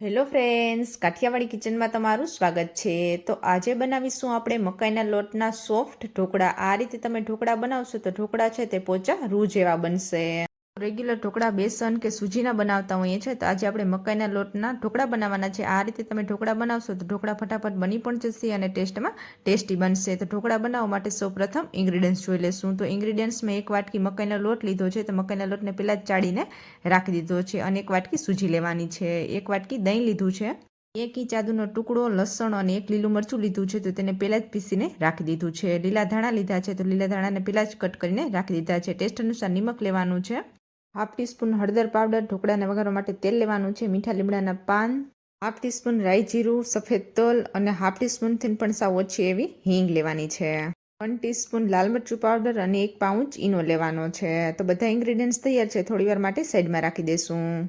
Hello friends Kathiawadi કિચનમાં તમારું સ્વાગત છે. તો આજે બનાવીશું આપણે મકાઈના લોટના સોફ્ટ ઢોકળા. આ રીતે તમે ઢોકળા બનાવશો તો ઢોકળા છે તે પોચા રૂ જેવા બનશે. રેગ્યુલર ઢોકળા બેસન કે સૂજીના બનાવતા હોઈએ છીએ, તો આજે આપણે મકાઈના લોટના ઢોકળા બનાવવાના છે. આ રીતે તમે ઢોકળા બનાવશો તો ઢોકળા ફટાફટ બની પણ જશે અને ટેસ્ટમાં ટેસ્ટી બનશે. તો ઢોકળા બનાવવા માટે સૌપ્રથમ ઇન્ગ્રીડિયન્ટ્સ જોઈ લેશું. તો ઇન્ગ્રીડિયન્ટ્સ મેં એક વાટકી મકાઈનો લોટ લીધો છે, તો મકાઈના લોટને પહેલાં જ ચાળીને રાખી દીધો છે અને એક વાટકી સૂજી લેવાની છે. એક વાટકી દહીં લીધું છે, એક ઇંચ આદુનો ટુકડો, લસણ અને એક લીલું મરચું લીધું છે, તો તેને પહેલાં જ પીસીને રાખી દીધું છે. લીલા ધાણા લીધા છે, તો લીલા ધાણાને પહેલાં જ કટ કરીને રાખી દીધા છે. ટેસ્ટ અનુસાર નિમક લેવાનું છે. હાફ ટીસ્પૂન હળદર પાવડર ઢોકળાને વઘારવા માટે તેલ લેવાનું છે. મીઠા લીમડાના પાન, હાફ ટીસ્પૂન રાઈ જીરું, સફેદ તલ અને હાફ ટીસ્પૂનથી પણ સાવ ઓછી એવી હિંગ લેવાની છે. વન ટીસ્પૂન લાલ મરચું પાવડર અને એક પાઉચ ઈનો લેવાનો છે. તો બધા ઇન્ગ્રીડિયન્ટ્સ તૈયાર છે. થોડીવાર માટે સાઈડમાં રાખી દેશું.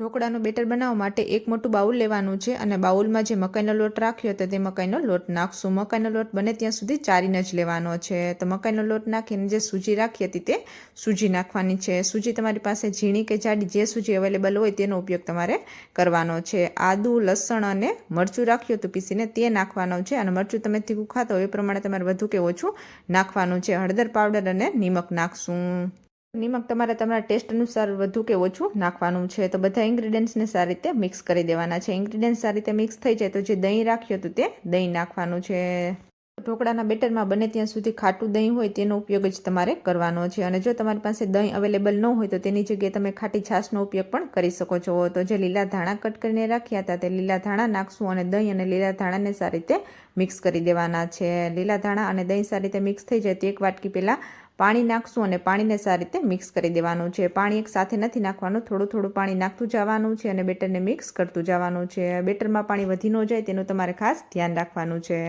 ઢોકળાનું બેટર બનાવવા માટે એક મોટું બાઉલ લેવાનું છે અને બાઉલમાં જે મકાઈનો લોટ રાખ્યો હતો તે મકાઈનો લોટ નાખશું. મકાઈનો લોટ બને ત્યાં સુધી ચારીને જ લેવાનો છે. તો મકાઈનો લોટ નાખીને જે સૂજી રાખી હતી તે સૂજી નાખવાની છે. સૂજી તમારી પાસે ઝીણી કે જાડી જે સૂજી અવેલેબલ હોય તેનો ઉપયોગ તમારે કરવાનો છે. આદુ, લસણ અને મરચું રાખ્યું હતું પીસીને તે નાખવાનો છે અને મરચું તમે તીખું ખાતો હોય એ પ્રમાણે તમારે વધુ કે ઓછું નાખવાનું છે. હળદર, પાવડર અને નિમક નાખશું. નિમક તમારે તમારા ટેસ્ટ અનુસાર વધુ કે ઓછું નાખવાનું છે. તો બધા ઇન્ગ્રીડિયન્ટ્સને સારી રીતે મિક્સ કરી દેવાના છે. ઇન્ગ્રીડિયન્ટ્સ સારી રીતે મિક્સ થઈ જાય તો જે દહીં રાખ્યું હતું તે દહીં નાખવાનું છે. ઢોકળાના બેટરમાં બને ત્યાં સુધી ખાટું દહીં હોય તેનો ઉપયોગ જ તમારે કરવાનો છે. અને જો તમારી પાસે દહીં અવેલેબલ ન હોય તો તેની જગ્યાએ તમે ખાટી છાશનો ઉપયોગ પણ કરી શકો છો. તો જે લીલા ધાણા કટ કરીને રાખ્યા હતા તે લીલા ધાણા નાખશું અને દહીં અને લીલા ધાણાને સારી રીતે મિક્સ કરી દેવાના છે. લીલા ધાણા અને દહીં સારી રીતે મિક્સ થઈ જાય તો એક વાટકી પહેલાં પાણી નાખશું અને પાણીને સારી રીતે મિક્સ કરી દેવાનું છે. પાણી એક સાથે નથી નાખવાનું, થોડું થોડું પાણી નાખતું જવાનું છે અને બેટરને મિક્સ કરતું જવાનું છે. બેટરમાં પાણી વધી ન જાય તેનું તમારે ખાસ ધ્યાન રાખવાનું છે.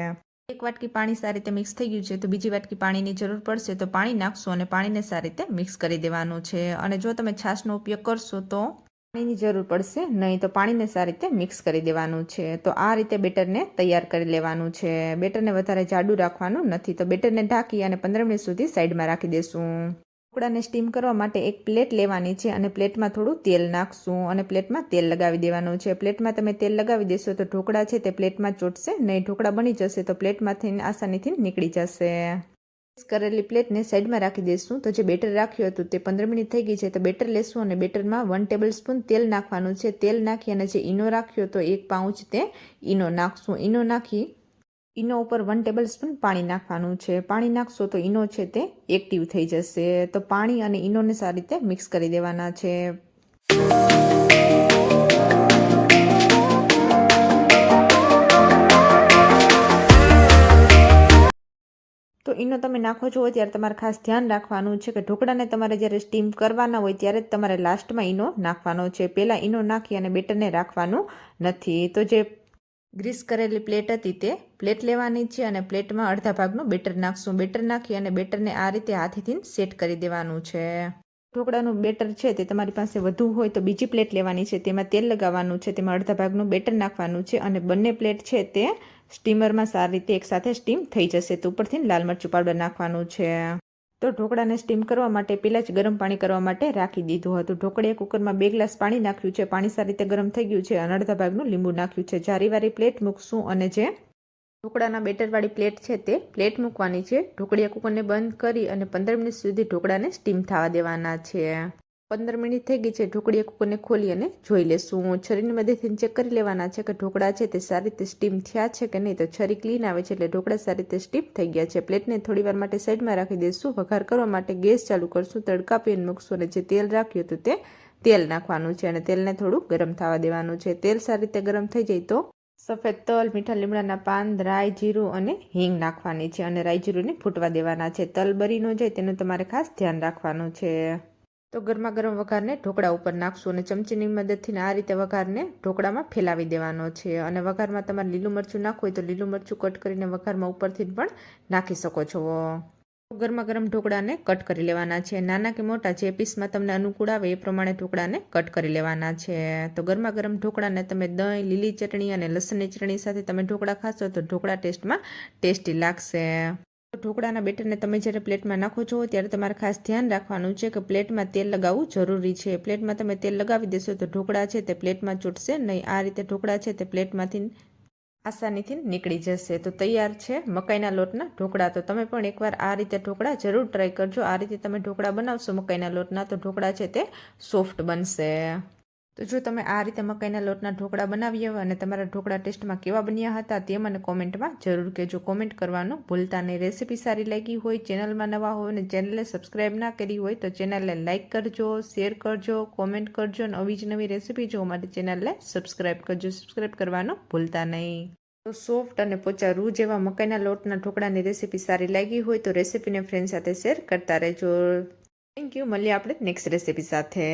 એક વાટકી પાણી સારી રીતે મિક્સ થઈ ગયું છે તો બીજી વાટકી પાણીની જરૂર પડશે તો પાણી નાખશું અને પાણીને સારી રીતે મિક્સ કરી દેવાનું છે. અને જો તમે છાશનો ઉપયોગ કરશો તો પાણીની જરૂર પડશે, નહીં તો પાણીને સારી રીતે મિક્સ કરી દેવાનું છે. તો આ રીતે બેટરને તૈયાર કરી લેવાનું છે. બેટરને વધારે જાડું રાખવાનું નથી, તો બેટરને ઢાંકી અને પંદર મિનિટ સુધી સાઈડમાં રાખી દેશું. ઢોકળાને સ્ટીમ કરવા માટે એક પ્લેટ લેવાની છે અને પ્લેટમાં થોડું તેલ નાખશું અને પ્લેટમાં તેલ લગાવી દેવાનું છે. પ્લેટમાં તમે તેલ લગાવી દેશો તો ઢોકળા છે તે પ્લેટમાં ચોટશે, નહીં ઢોકળા બની જશે તો પ્લેટમાંથી આસાનીથી નીકળી જશે. કરેલી પ્લેટને સાઈડમાં રાખી દઈશું. તો જે બેટર રાખ્યું હતું તે પંદર મિનિટ થઈ ગઈ છે. તો બેટર લેશું અને બેટરમાં વન ટેબલ સ્પૂન તેલ નાખવાનું છે. તેલ નાખી અને જે ઈનો રાખ્યો તો એક પાઉચ તે ઈનો નાખશું. ઈનો નાખી ઈનો ઉપર વન ટેબલ સ્પૂન પાણી નાખવાનું છે. પાણી નાખશો તો ઈનો છે તે એક્ટિવ થઈ જશે. તો પાણી અને ઈનોને સારી રીતે મિક્સ કરી દેવાના છે. તો ઈનો તમે નાખો છો ત્યારે તમારે ખાસ ધ્યાન રાખવાનું છે કે ઢોકળાને તમારે જ્યારે સ્ટીમ કરવાના હોય ત્યારે જ તમારે લાસ્ટમાં ઈનો નાખવાનો છે. પહેલાં ઈનો નાખી અને બેટરને રાખવાનું નથી. તો જે ગ્રીસ કરેલી પ્લેટ હતી તે પ્લેટ લેવાની છે અને પ્લેટમાં અડધા ભાગનું બેટર નાખશું. બેટર નાખી અને બેટરને આ રીતે હાથેથી સેટ કરી દેવાનું છે. ઢોકળાનું બેટર છે તે તમારી પાસે વધુ હોય તો બીજી પ્લેટ લેવાની છે. તેમાં તેલ લગાવવાનું છે. તેમાં અડધા ભાગનું બેટર નાખવાનું છે અને બંને પ્લેટ છે તે સ્ટીમરમાં સારી રીતે એકસાથે સ્ટીમ થઈ જશે તો ઉપરથી લાલ મરચું પાવડર નાખવાનું છે. તો ઢોકળાને સ્ટીમ કરવા માટે પહેલાં જ ગરમ પાણી કરવા માટે રાખી દીધું હતું. ઢોકળીએ કુકરમાં બે ગ્લાસ પાણી નાખ્યું છે. પાણી સારી રીતે ગરમ થઈ ગયું છે અને અડધા ભાગનું લીંબુ નાખ્યું છે. જારીવાળી પ્લેટ મૂકશું અને જે ઢોકળાના બેટરવાળી પ્લેટ છે તે પ્લેટ મૂકવાની છે. ઢોકળીયા કુકરને બંધ કરી અને પંદર મિનિટ સુધી ઢોકળાને સ્ટીમ થવા દેવાના છે. પંદર મિનિટ થઈ ગઈ છે. ઢોકળી કુકરને ખોલી અને જોઈ લેશું. છરીની મદદથી ચેક કરી લેવાના છે કે ઢોકળા છે તે સારી રીતે સ્ટીમ થયા છે કે નહીં. તો છરી ક્લીન આવે છે એટલે ઢોકળા સારી રીતે સ્ટીમ થઈ ગયા છે. પ્લેટને થોડી વાર માટે સાઈડમાં રાખી દઈશું વઘાર કરવા માટે ગેસ ચાલુ કરશું. તડકા પેન મૂકશું અને જે તેલ રાખ્યું હતું તે તેલ નાખવાનું છે અને તેલને થોડું ગરમ થવા દેવાનું છે. તેલ સારી રીતે ગરમ થઈ જાય તો સફેદ તલ, મીઠા લીમડાના પાન, રાઈ જીરું અને હિંગ નાખવાની છે અને રાઈ જીરુંને ફૂટવા દેવાના છે. તલ બરી ન જાય તેનું તમારે ખાસ ધ્યાન રાખવાનું છે. તો ગરમા ગરમ વઘારને ઢોકળા ઉપર નાખશું અને ચમચીની મદદથી આ રીતે વઘારને ઢોકળામાં ફેલાવી દેવાનો છે. અને વઘારમાં તમારે લીલું મરચું નાખવું હોય તો લીલું મરચું કટ કરીને વઘારમાં ઉપરથી પણ નાખી શકો છો. ગરમા ગરમ ઢોકળાને કટ કરી લેવાના છે. નાના કે મોટા જે પીસમાં તમને અનુકૂળ આવે એ પ્રમાણે ઢોકળાને કટ કરી લેવાના છે. તો ગરમા ગરમ ઢોકળાને તમે દહીં, લીલી ચટણી અને લસણની ચટણી સાથે તમે ઢોકળા ખાશો તો ઢોકળા ટેસ્ટમાં ટેસ્ટી લાગશે. ઢોકળાના બેટરને તમે જ્યારે પ્લેટમાં નાખો છો ત્યારે તમારે ખાસ ધ્યાન રાખવાનું છે કે પ્લેટમાં તેલ લગાવવું જરૂરી છે. પ્લેટમાં તમે તેલ લગાવી દેશો તો ઢોકળા છે તે પ્લેટમાં ચૂંટશે નહીં. આ રીતે ઢોકળા છે તે પ્લેટમાંથી આસાનીથી નીકળી જશે. તો તૈયાર છે મકાઈના લોટના ઢોકળા. તો તમે પણ એકવાર આ રીતે ઢોકળા જરૂર ટ્રાય કરજો. આ રીતે તમે ઢોકળા બનાવશો મકાઈના લોટના તો ઢોકળા છે તે સોફ્ટ બનશે. તો જો તમે આ રીતે મકાઈના લોટના ઢોકળા બનાવી આવ્યા અને તમારા ઢોકળા ટેસ્ટમાં કેવા બન્યા હતા તે મને કોમેન્ટમાં જરૂર કહેજો. કોમેન્ટ કરવાનું ભૂલતા નહીં. રેસીપી સારી લાગી હોય, ચેનલમાં નવા હોય અને ચેનલને સબસ્ક્રાઈબ ના કરી હોય તો ચેનલને લાઇક કરજો, શેર કરજો, કોમેન્ટ કરજો અને નવી જ નવી રેસીપી જોવા માટે ચેનલને સબસ્ક્રાઈબ કરજો. સબસ્ક્રાઈબ કરવાનું ભૂલતા નહીં. તો સોફ્ટ અને પોચા રૂ જેવા મકાઈના લોટના ઢોકળાની રેસીપી સારી લાગી હોય તો રેસીપીને ફ્રેન્ડ સાથે શેર કરતા રહેજો. થેન્ક યુ મળીએ આપણે નેક્સ્ટ રેસીપી સાથે.